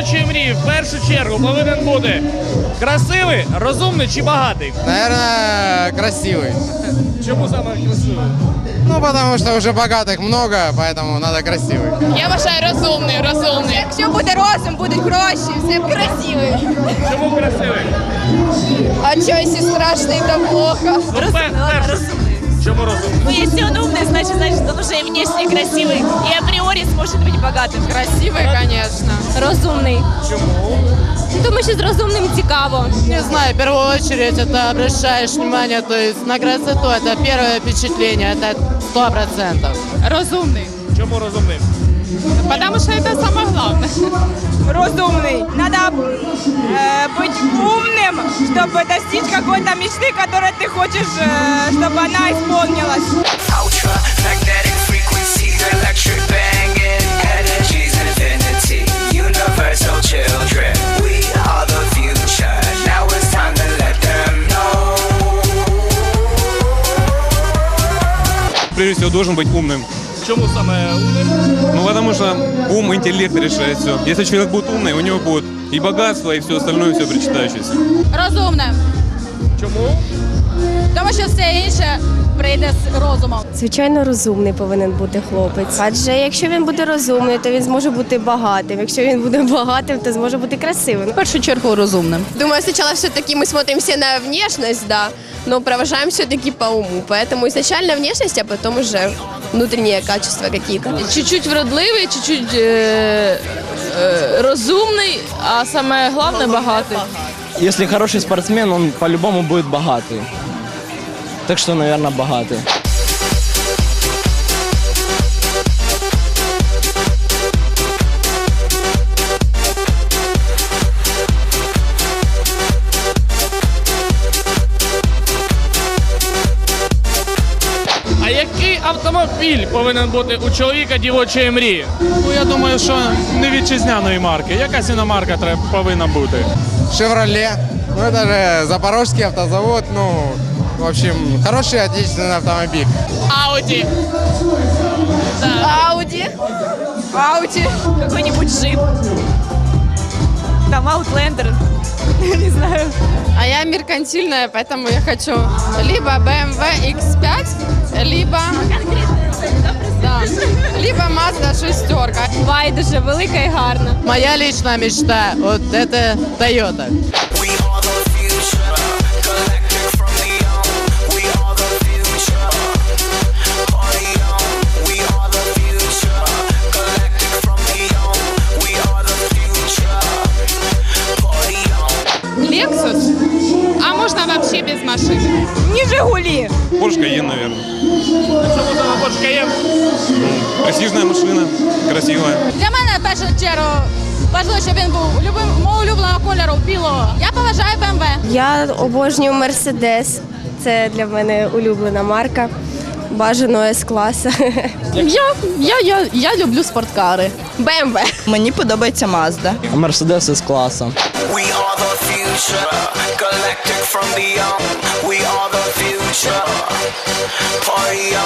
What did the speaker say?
дівочої мрії в першу чергу повинен бути красивий, розумний чи багатий? Наверное, красивый. Чому саме красивий? Ну, потому что уже богатых много, поэтому надо красивый. Я вважаю розумний, розумний. Якщо буде розум, будуть гроші, все красивий. Чому красивий? А що, якщо страшно, то плохо. Ну, пер- перше. Ну, если он умный, значит, значит, он уже и внешне красивый. И априори сможет быть богатым. Красивий, звісно. Розумний. Чому? Тому що з розумним цікаво. Не знаю, в первую очередь это обращаешь внимание, то есть на красоту, это первое впечатление, это сто процентов. Розумний. Чому розумний? Потому що це саме головне. разумный. Надо э, быть умным, чтобы достичь какой-то мечты, которую ты хочешь, э, чтобы она исполнилась. ultra magnetic frequencies, electric banging energies, infinity, universal children. We are the future. Now it's time to let them know. прежде всего должен быть умным. Чому саме умний? Ну, потому что ум, интеллект решает все. Если человек будет умный, у него будет и богатство, и все остальное, все причитающееся. Розумне. Чому? Тому що все інше прийде з розумом. Звичайно, розумний повинен бути хлопець. Адже якщо він буде розумний, то він зможе бути багатим. Якщо він буде багатим, то зможе бути красивим. В першу чергу розумним. Думаю, сначала все-таки мы смотрим все на внешность, да, но провожаем все-таки по уму. Поэтому изначально внешность, а потом уже внутренние качества какие-то. Чуть-чуть вродливий, чуть-чуть е, е, розумний, а саме головне багатий. Если хороший спортсмен, он по-любому будет богатый. Так что, наверное, богатый. А який автомобіль повинен бути у чоловіка дівочої мрії? Ну, я думаю, що не вітчизняної марки. Якась іномарка треба повинна бути. Шевроле. Ну, это же Запорожский автозавод. Ну, в общем, хороший отечественный автомобиль. Ауді. Ауді. Ауді. Какой-нибудь джип. Там Outlander. Не знаю. А я меркантильная, поэтому я хочу либо BMW X5, либо... Да. Либо Mazda шестерка. Байдуже, велика і гарна. Моя личная мечта, вот это Toyota. Lexus. А можно вообще без машины? Не Жигули. Porsche Cayenne, наверное. Чому саме Porsche Cayenne? Престижная машина, красивая. Для мене в першу чергу важливо, щоб він був любим, мого улюбленого кольору білого. Я поважаю BMW. Я обожнюю Мерседес. Це для мене улюблена марка. Бажано С-класа. Я, я, я, я люблю спорткари. БМВ. Мені подобається Мазда. Мерседес из класа. We are the future. Galactic from beyond. We are the future. Party on.